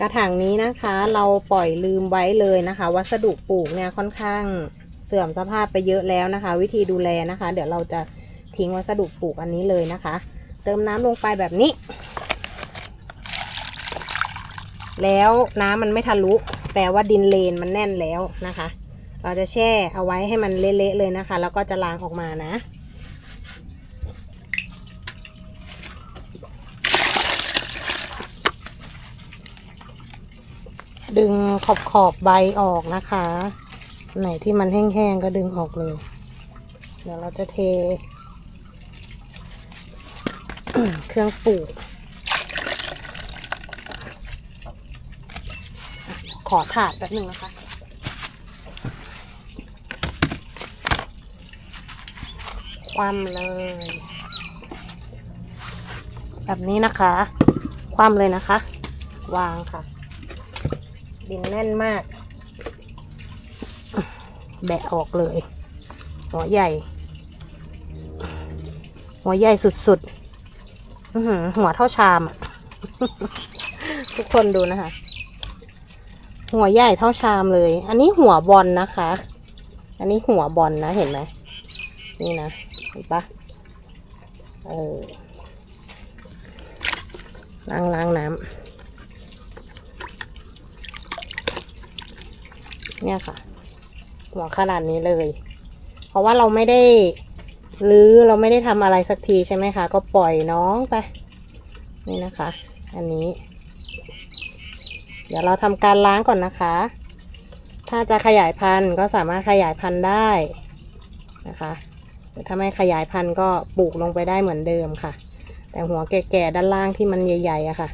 กระถางนี้นะคะ เราปล่อยลืมไว้เลยนะคะ วัสดุปลูกเนี่ยค่อนข้างเสื่อมสภาพไปเยอะแล้วนะคะ วิธีดูแลนะคะ เดี๋ยวเราจะทิ้งวัสดุปลูกอันนี้เลยนะคะ เติมน้ำลงไปแบบนี้ แล้วน้ำมันไม่ทะลุแปลว่าดินเลนมันแน่นแล้วนะคะ เราจะแช่เอาไว้ให้มันเละๆเลยนะคะ แล้วก็จะล้างออกมานะ ดึงขอบขอบใบออกนะคะ ไหนที่มันแห้งๆก็ดึงออกเลย เดี๋ยวเราจะเท เครื่องปลูกขอถาดแป๊บหนึ่งนะคะคว่ำเลย แบบนี้นะคะ คว่ำเลยนะคะ วางค่ะ ดินแน่นมาก แบะออกเลย หัวใหญ่ หัวใหญ่สุดๆหัวเท่าชามทุกคนดูนะคะ หัวใหญ่เท่าชามเลย อันนี้หัวบอลนะคะ อันนี้หัวบอลนะเห็นไหมนี่นะเห็นปะเออล้างล้างน้ำ เนี่ยค่ะ หัวขนาดนี้เลย เพราะว่าเราไม่ได้รื้อเราไม่ได้ทำอะไรสักทีใช่ไหมคะ ก็ปล่อยน้องไป นี่นะคะ อันนี้ เดี๋ยวเราทำการล้างก่อนนะคะ ถ้าจะขยายพันธุ์ก็สามารถขยายพันธุ์ได้นะคะแต่ถ้าไม่ขยายพันธุ์ก็ปลูกลงไปได้เหมือนเดิมค่ะ แต่หัวแก่ๆด้านล่างที่มันใหญ่ๆอะค่ะ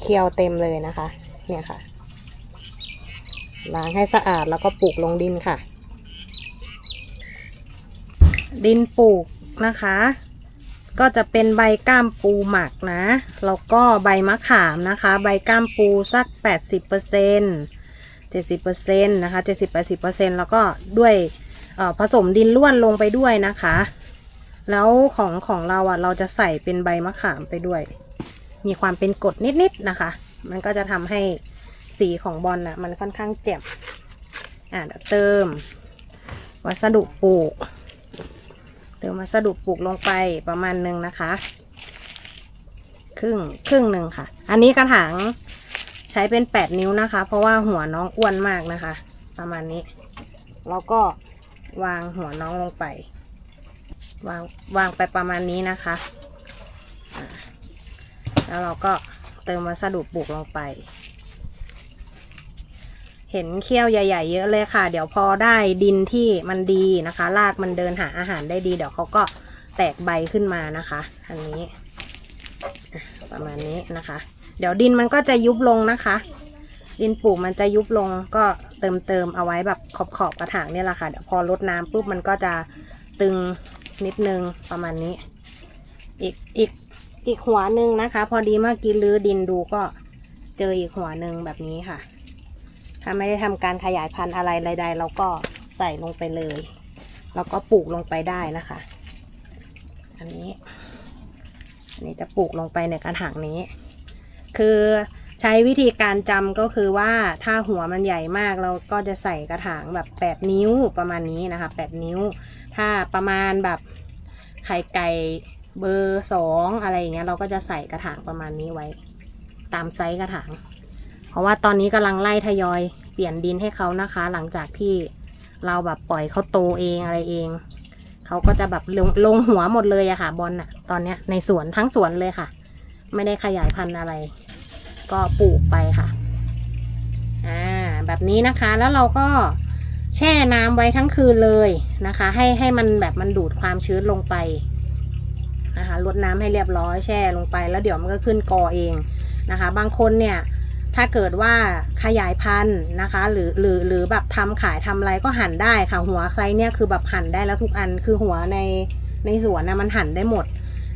เคี่ยวเต็มเลยนะคะ เนี่ยค่ะ ล้างให้สะอาดแล้วก็ปลูกลงดินค่ะ ดินปลูกนะคะ ก็จะเป็นใบก้ามปูหมักนะแล้วก็ใบมะขามนะคะ ใบก้ามปูสัก 80% 70%นะคะ70-80%แล้วก็ด้วยผสมดินล้วนลงไปด้วยนะคะ แล้วของของเราอะเราจะใส่เป็นใบมะขามไปด้วย มีความเป็นกรดนิดๆนะคะ มันก็จะทำให้ สีของบอลน่ะ มันค่อนข้างแจ่มอะเดี๋ยวเติม วัสดุปลูก เติมวัสดุปลูกลงไปประมาณหนึ่งนะคะ ครึ่งครึ่งหนึ่งค่ะ อันนี้กระถางใช้เป็นแปดนิ้วนะคะ เพราะว่าหัวน้องอ้วนมากนะคะ ประมาณนี้ แล้วก็วางหัวน้องลงไป วางวางไปประมาณนี้นะคะ แล้วเราก็เติมวัสดุปลูกลงไป เห็นเขี้ยวใหญ่ ๆ เยอะเลยค่ะ เดี๋ยวพอได้ดินที่มันดีนะคะรากมันเดินหาอาหารได้ดีเดี๋ยวเขาก็แตกใบขึ้นมานะคะ อันนี้ประมาณนี้นะคะ เดี๋ยวดินมันก็จะยุบลงนะคะ ดินปลูกมันจะยุบลงก็เติมเติมเอาไว้แบบขอบขอบกระถางเนี่ยแหละค่ะเดี๋ยวพอรดน้ำปุ๊บมันก็จะตึงนิดนึงประมาณนี้ อีกอีกอีกหัวหนึ่งนะคะ พอดีเมื่อกี้รื้อดินดูก็เจออีกหัวหนึ่งแบบนี้ค่ะ ถ้าไม่ได้ทำการขยายพันธุ์อะไรใดๆเราก็ใส่ลงไปเลย แล้วก็ปลูกลงไปได้นะคะ อันนี้อันนี้จะปลูกลงไปในกระถางนี้ คือใช้วิธีการจำก็คือว่าถ้าหัวมันใหญ่มากเราก็จะใส่กระถางแบบ 8 นิ้วประมาณนี้นะคะ 8 นิ้ว ถ้าประมาณแบบไข่ไก่เบอร์สองอะไรอย่างเงี้ยเราก็จะใส่กระถางประมาณนี้ไว้ ตามไซส์กระถาง เพราะว่าตอนนี้กำลังไล่ทยอยเปลี่ยนดินให้เขานะคะ หลังจากที่เราแบบปล่อยเขาโตเองอะไรเอง เขาก็จะแบบลงลงหัวหมดเลยอะค่ะ บอลอะตอนเนี้ยในสวนทั้งสวนเลยค่ะ ไม่ได้ขยายพันธุ์อะไร ก็ปลูกไปค่ะอ่าแบบนี้นะคะ แล้วเราก็แช่น้ำไว้ทั้งคืนเลยนะคะ ให้ให้มันแบบมันดูดความชื้นลงไปนะคะลดน้ำให้เรียบร้อยแช่ลงไป แล้วเดี๋ยวมันก็ขึ้นกอเองนะคะ บางคนเนี่ย ถ้าเกิดว่าขยายพันธุ์นะคะ หรือหรือหรือแบบทำขายทำอะไรก็หั่นได้ค่ะหัวไซเนี่ยคือแบบหั่นได้แล้วทุกอันคือหัวในในสวนนะมันหั่นได้หมด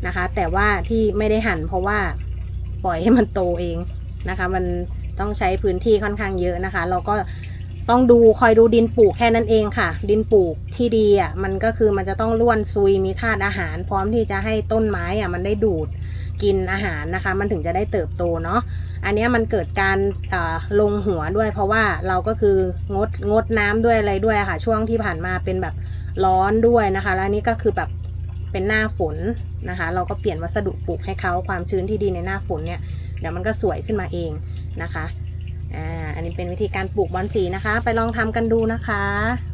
นะคะ แต่ว่าที่ไม่ได้หั่นเพราะว่าปล่อยให้มันโตเองนะคะ มันต้องใช้พื้นที่ค่อนข้างเยอะนะคะ เราก็ต้องดูคอยดูดินปลูกแค่นั้นเองค่ะ ดินปลูกที่ดีอะมันก็คือมันจะต้องร่วนซุยมีธาตุอาหาร พร้อมที่จะให้ต้นไม้อะมันได้ดูด กินอาหารนะคะ มันถึงจะได้เติบโตเนาะอันนี้มันเกิดการาลงหัวด้วย เพราะว่าเราก็คืองดงดน้ำด้วยอะไรด้วยค่ะ ช่วงที่ผ่านมาเป็นแบบร้อนด้วยนะคะ แล้วนี้ก็คือแบบเป็นหน้าฝนนะคะ เราก็เปลี่ยนวัสดุปลูกให้เขาความชื้นที่ดีในหน้าฝนเนี่ยเดี๋ยวมันก็สวยขึ้นมาเองนะคะอ่าอันนี้เป็นวิธีการปลูกบอนสีนะคะ ไปลองทำกันดูนะคะ